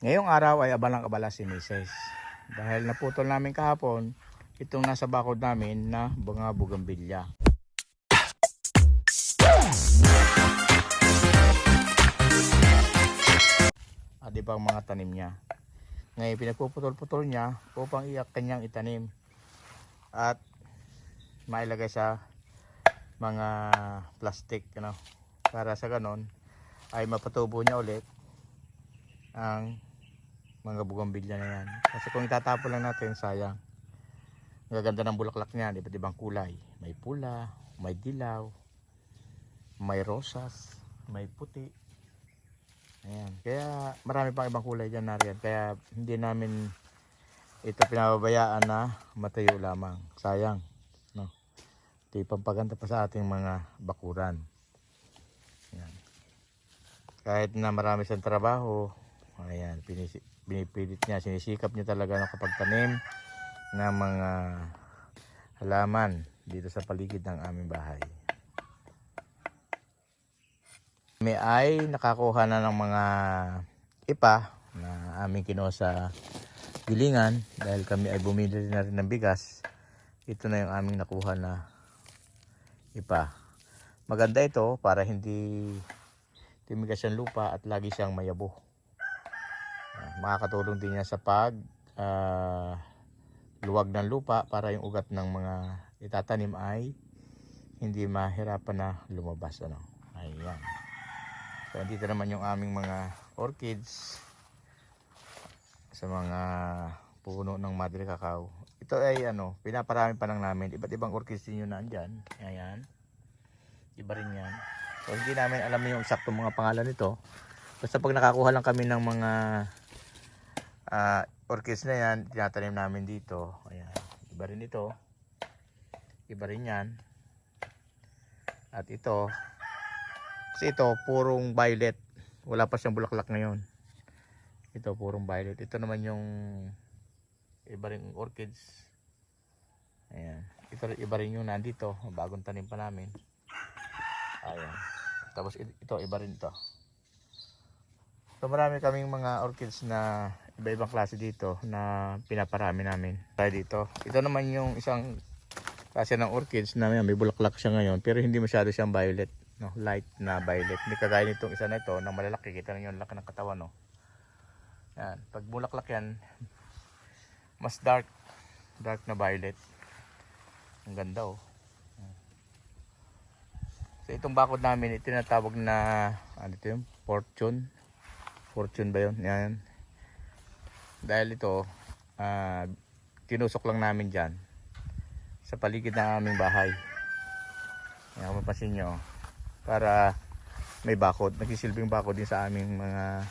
Ngayong araw ay abalang-abala si Mrs. Dahil naputol namin kahapon itong nasa bakod namin na mga bugambilya. At ibang mga tanim niya. Ngayon pinagpuputol-putol niya upang iyak kanyang itanim. At mailagay sa mga plastic ano, para sa ganon ay mapatubo niya ulit ang mga bugambilya na yan. Kasi kung itatapon lang natin, sayang. Ang gaganda ng bulaklak niya, iba't ibang kulay. May pula, may dilaw, may rosas, may puti. Ayan. Kaya marami pang ibang kulay dyan nariyan. Kaya hindi namin ito pinababayaan na matayo lamang. Sayang. No? Ito pampaganda pa sa ating mga bakuran. Ayan. Kahit na marami siyang trabaho, ayan, pinisi, pinipilit niya, sinisikap niya talaga na kapag tanim ng mga halaman dito sa paligid ng aming bahay. Kami ay nakakuha na ng mga ipa na aming kinuha sa gilingan dahil kami ay bumili na rin ng bigas. Ito na yung aming nakuha na ipa. Maganda ito para hindi timigas ang lupa at lagi siyang mayabo. Ah, Makakatulong din yan sa pag ah, luwag ng lupa para yung ugat ng mga itatanim ay hindi mahirapan na lumabas. Ano? Ayan. So, dito naman yung aming mga orchids sa mga puno ng madre cacao. Ito ay ano, pinaparami pa lang namin. Iba't ibang orchids din yun nandyan. Ayan. Iba rin yan. So, hindi namin alam yung eksakto mga pangalan nito. Basta pag nakakuha lang kami ng mga ah, orchids na yan, tinatanim namin dito. Ayan. Iba rin ito. Iba rin yan. At ito, kasi ito, purong violet. Wala pa siyang bulaklak ngayon. Ito, purong violet. Ito naman yung iba rin orchids. Ayan. Ito iba rin yung nandito. Bagong tanim pa namin. Ayan. Tapos ito, iba rin ito. So marami kaming mga orchids na iba-ibang klase dito na pinaparami namin. Tayo dito. Ito naman yung isang klase ng orchids na may bulaklak siya ngayon pero hindi masyado siyang violet. No? Light na violet. Hindi kagaya nitong isa na ito na malalaki. Kita niyo yung laki ng katawan. No? Yan. Pag bulaklak yan, mas dark. Dark na violet. Ang ganda oh. So itong bakod namin, ito tinatawag na ano ito yung fortune. Fortune ba yun? Yan. Dahil ito, ah, tinusok lang namin dyan sa paligid ng aming bahay. Yan, mapasin nyo. Para may bakod. Nagsisilbing bakod din sa aming mga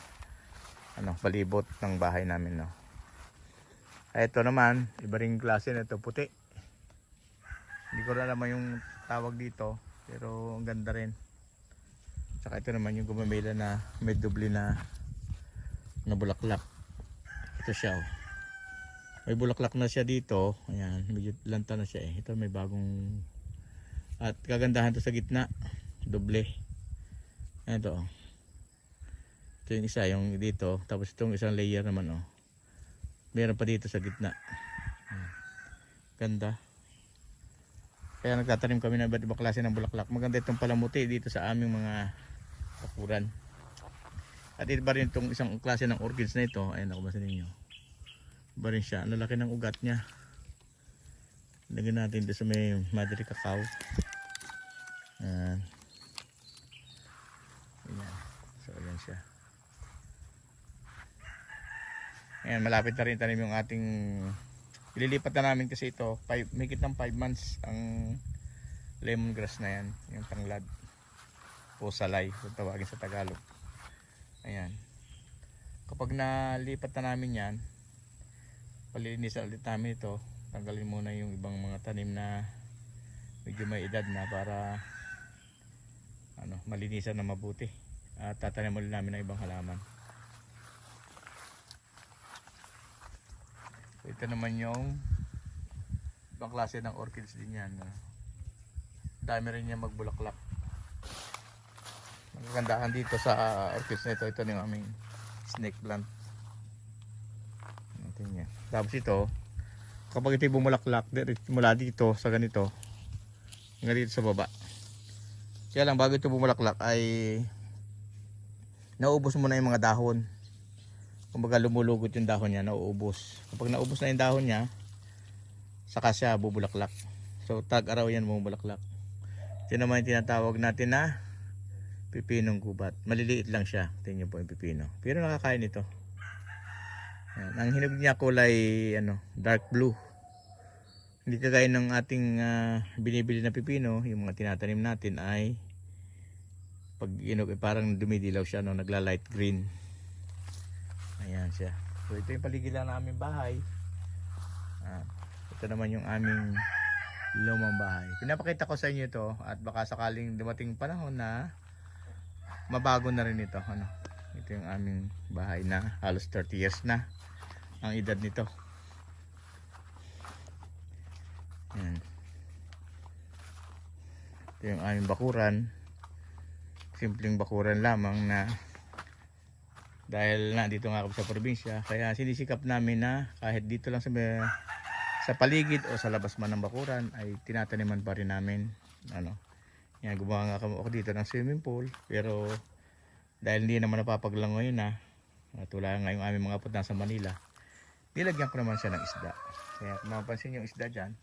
ano, palibot ng bahay namin. No? Ito naman, iba ring klase na ito, puti. Hindi ko na naman yung tawag dito, pero ang ganda rin. Tsaka ito naman yung gumamela na may doble na na bulaklak. Ito siya oh. May bulaklak na siya dito. Ayan, medyo lanta na siya eh. Ito may bagong at kagandahan to sa gitna. Doble. Ito oh. Ito yung isa, yung dito. Tapos itong isang layer naman oh. Meron pa dito sa gitna. Ayan. Ganda. Kaya nagtatanim kami ng iba't ibang klase ng bulaklak. Maganda itong palamuti dito sa aming mga bakuran. At iba rin itong isang klase ng orchids na ito. Ayan ako basa ninyo. Iba rin siya. Ang lalaki ng ugat niya. Lagyan natin dito sa may madre cacao. Ayan. Ayan. So ayan siya. Ayan, malapit na rin tanim yung ating ililipat na namin kasi ito. Five, may ng 5 months ang lemongrass na yan. Yung tanglad. O salay kung tawagin sa Tagalog. Ayan. Kapag nalipat na namin yan, palilinisan ulit namin ito. Tanggalin muna yung ibang mga tanim na medyo may edad na para ano, malinisan na mabuti. At tatanim ulit namin ng ibang halaman. Ito naman yung ibang klase ng orchids din yan. Dami rin niya magbulaklak. Ang kagandahan dito sa orchids na ito, ito yung aming snake plant. Tingnan. Tapos ito, kapag ito bumulaklak, mula dito sa ganito, hanggang dito sa baba. Kaya lang, bago ito bumulaklak ay nauubos mo na yung mga dahon. Kumbaga lumulugot yung dahon niya, nauubos. Kapag naubos na yung dahon niya, saka siya bubulaklak. So tag-araw yan bumulaklak. Ito naman yung tinatawag natin na pipinong gubat. Maliliit lang siya. Tingnan po yung pipino. Pero nakakain ito. Yan. Ang hinog niya kulay ano, dark blue. Hindi kagaya ng ating ah, binibili na pipino, yung mga tinatanim natin ay pag inog eh, parang dumidilaw siya no, nagla light green. Ayan siya. So ito yung paligid lang namin bahay. Ah, ito naman yung aming lumang bahay. Pinapakita ko sa inyo ito at baka sakaling dumating panahon na mabago na rin ito. Ano? Ito yung aming bahay na halos 30 years na ang edad nito. Yan. Ito yung aming bakuran. Simpleng bakuran lamang na dahil na dito nga kami sa probinsya kaya sinisikap namin na kahit dito lang sa sa paligid o sa labas man ng bakuran ay tinataniman pa rin namin ano yan gumawa nga kami ako dito ng swimming pool. Pero dahil hindi naman napapaglangoy na at wala nga yung aming mga put sa Manila nilagyan ko naman siya ng isda. Kaya kung mapapansin yung isda dyan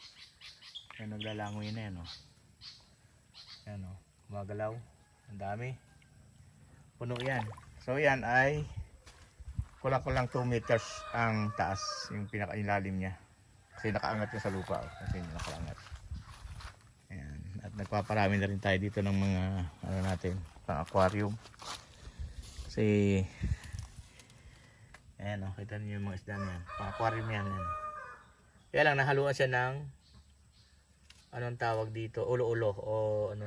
yan naglalangoy na yan o yan o gumagalaw. Ang dami. Puno yan. So yan ay kulang kulang 2 meters ang taas yung pinakailalim niya. Kasi nakaangat yun sa lupa oh. kasi nakaangat nagpaparami na rin tayo dito ng mga ano natin pang aquarium. Kasi ayan o kita niyo yung mga isda na yan. Pang aquarium yan, yan. kaya lang nahaluan siya ng anong tawag dito? Ulo-ulo o ano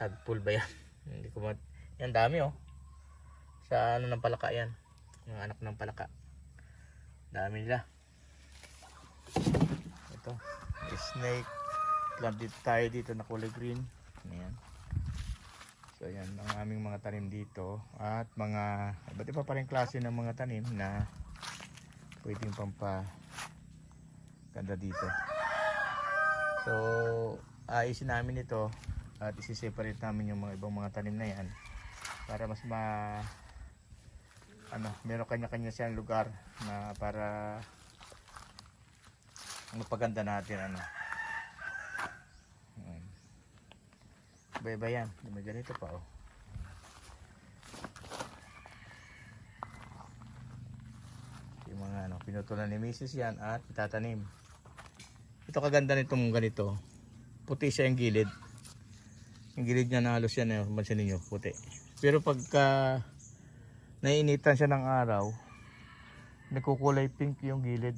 tagpul ba yan? Hindi ko mat yan dami oh. Sa ano ng palaka yan. Mga anak ng palaka. Dami nila. Ito snake plant dito tayo dito na kulay green. Ayan. So yan ang aming mga tanim dito at mga iba't iba pa rin klase ng mga tanim na pwedeng pampa ganda dito. So ayusin namin ito at isi-separate namin yung mga ibang mga tanim na yan para mas ma ano, meron kanya-kanya siyang lugar na para mapaganda natin ano. Ayan. Iba-iba yan. May ganito pa oh. Yung mga ano, pinutulan ni Mrs. yan at itatanim. Ito kaganda nitong ganito. Puti siya yung gilid. Yung gilid niya na halos yan eh. Mansin ninyo, puti. Pero pagka naiinitan siya ng araw, nagkukulay pink yung gilid.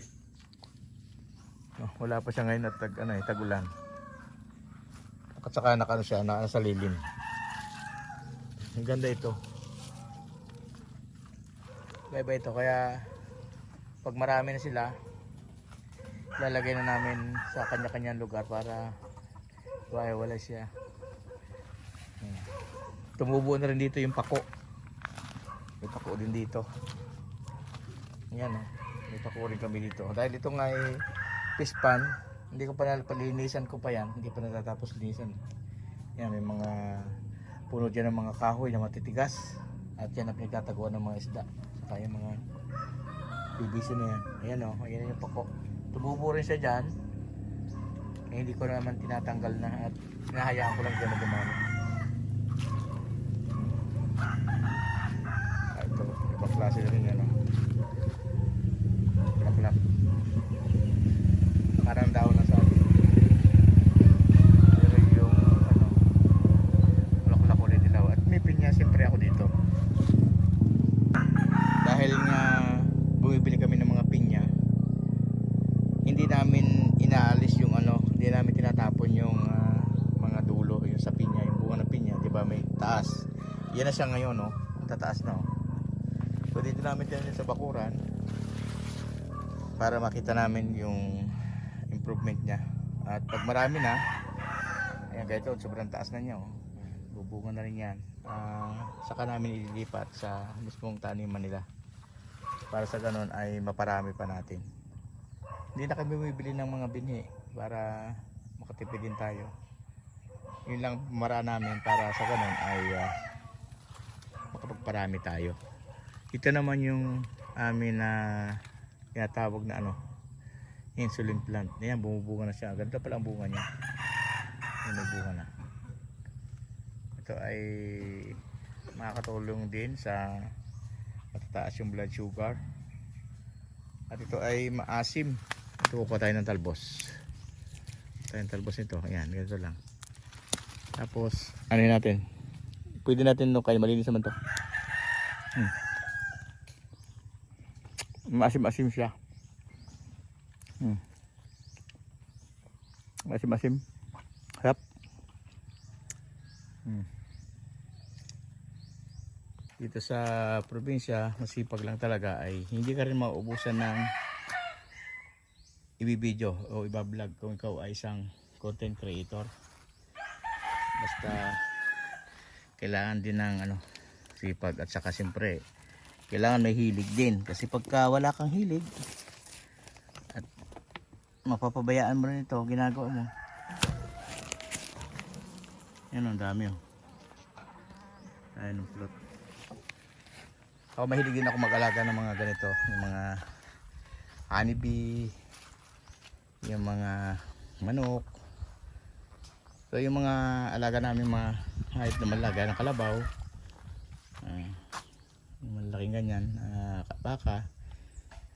No, wala pa siya ngayon at tag, ano, eh, tagulan. At saka nakano siya, na, sa lilim. Ang ganda ito. Iba ito, kaya pag marami na sila, lalagay na namin sa kanya-kanyang lugar para wala wala siya. Tumubo na rin dito yung pako. May pako din dito. Yan oh. May pako rin kami dito. Dahil ito nga ay pispan, hindi ko pa napalinisan ko pa yan. Hindi pa natatapos linisan. Yan, may mga puno dyan ng mga kahoy na matitigas. At yan ang pinagtataguan ng mga isda. Saka yung mga PVC na yan. Ayan oh, ayan yung pako. Tumubo rin siya dyan. Eh, hindi ko naman tinatanggal na at hinahayaan ko lang dyan na dumami. Ah, ito, ibang klase rin yan. Oh. Bulaklak. Parang daw na sabi. Pero yung ano, bulaklak ulit dilaw. At may pinya siyempre ako dito. Dahil nga bumibili kami ng mga pinya, hindi namin inaalis yung ano, hindi namin tinatapon yung ah, mga dulo, yung sa pinya, yung bunga ng pinya, 'di ba? May taas. Yan na siya ngayon, no. Tataas na. Oh. So dito namin tinanim sa bakuran para makita namin yung improvement niya. At pag marami na, ayan ganito, sobrang taas na niya. Oh. Bubunga na rin yan. Ah, saka namin ililipat sa mismong taniman nila. para sa ganun ay maparami pa natin. Hindi na kami bumibili ng mga binhi para makatipid din tayo. Yun lang mara namin para sa ganun ay makapagparami tayo. Ito naman yung amin na tinatawag na ano, insulin plant. Ayan, bumubunga na siya. Ganito pala ang bunga niya. Ayan, may bunga na. Ito ay makakatulong din sa matataas yung blood sugar. At ito ay maasim. Ito kukuha tayo ng talbos. Tayo ng talbos nito. Ayan, ganito lang. Tapos, ano natin? Pwede natin no kaya malinis naman to. Hmm. Maasim-asim siya. Hmm. Maasim-asim. Harap. Hmm. Dito sa probinsya, masipag lang talaga ay hindi ka rin mauubusan ng ibibideo o ibablog kung ikaw ay isang content creator. Basta kailangan din ng ano sipag at saka siyempre kailangan may hilig din. Kasi pagka wala kang hilig at mapapabayaan mo rin ito ginagawa mo. Yan ang dami oh. Ayun ang plot. Ako mahilig din ako mag-alaga ng mga ganito yung mga honeybee yung mga manok. So yung mga alaga namin mga kahit na malaga ng kalabaw. Uh, malaking ganyan, ah, baka.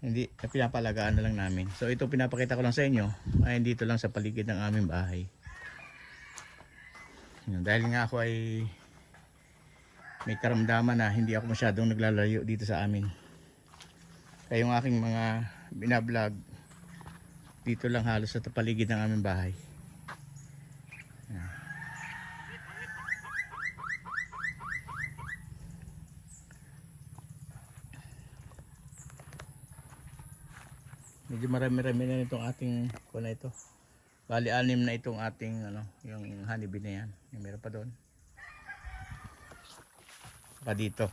Hindi, pinapalagaan na lang namin. So ito pinapakita ko lang sa inyo ay dito lang sa paligid ng aming bahay. Yun, dahil nga ako ay may karamdaman na hindi ako masyadong naglalayo dito sa amin. Kaya yung aking mga binablog dito lang halos sa paligid ng aming bahay. Medyo marami-rami na nitong ating kuna ito. Bali anim na itong ating ano, yung honeybee na yan. Yung meron pa doon. Pa dito.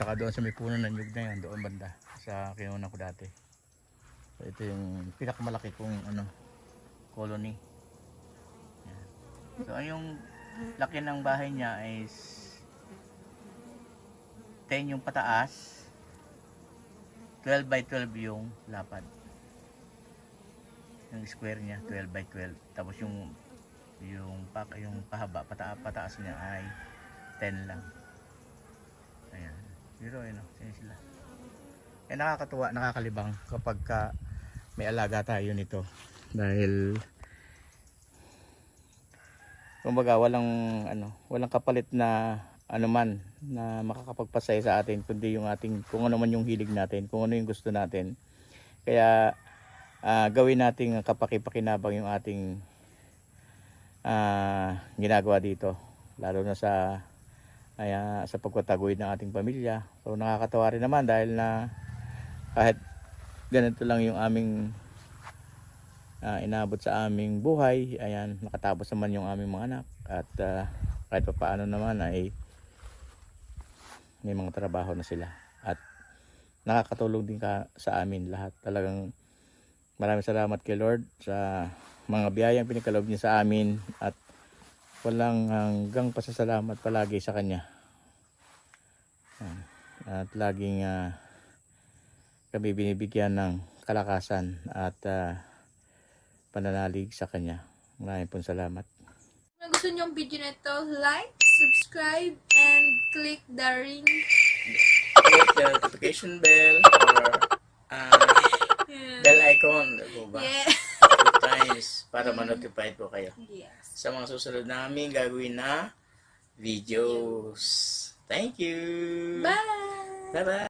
Saka doon sa may puno ng nyug na yan, doon banda. Sa kinunan ko dati. So ito yung pinakamalaki kong ano, colony. Yan. So yung laki ng bahay niya is 10 yung pataas 12 by 12 yung lapad. Yung square niya 12 by 12. Tapos yung yung pa, yung pahaba pata, pataas niya ay 10 lang. Ayan. Pero ayun, oh, sino sila. Eh nakakatuwa, nakakalibang kapag ka may alaga tayo nito. Dahil kumbaga walang ano, walang kapalit na ano man na makakapagpasaya sa atin kundi yung ating kung ano man yung hilig natin, kung ano yung gusto natin. Kaya ah, gawin nating kapakipakinabang yung ating ah, ginagawa dito lalo na sa ay, ah, sa pagtataguyod ng ating pamilya. So nakakatawa rin naman dahil na kahit ganito lang yung aming ah, inabot sa aming buhay, ayan, nakatapos naman yung aming mga anak at ah, kahit pa paano naman ay may mga trabaho na sila. At nakakatulong din ka sa amin lahat. Talagang maraming salamat kay Lord sa mga biyayang pinagkaloob niya sa amin at walang hanggang pasasalamat palagi sa kanya. Yan. at laging ah, kami binibigyan ng kalakasan at ah, pananalig sa kanya. Maraming pong salamat. Kung gusto niyo yung video na ito, like, subscribe, and click the ring. click the notification bell or uh, Yeah. bell icon diba ba? Yeah. Two times para ma-notify po kayo Yes. sa mga susunod namin gagawin na videos. Thank you! Bye! Bye-bye!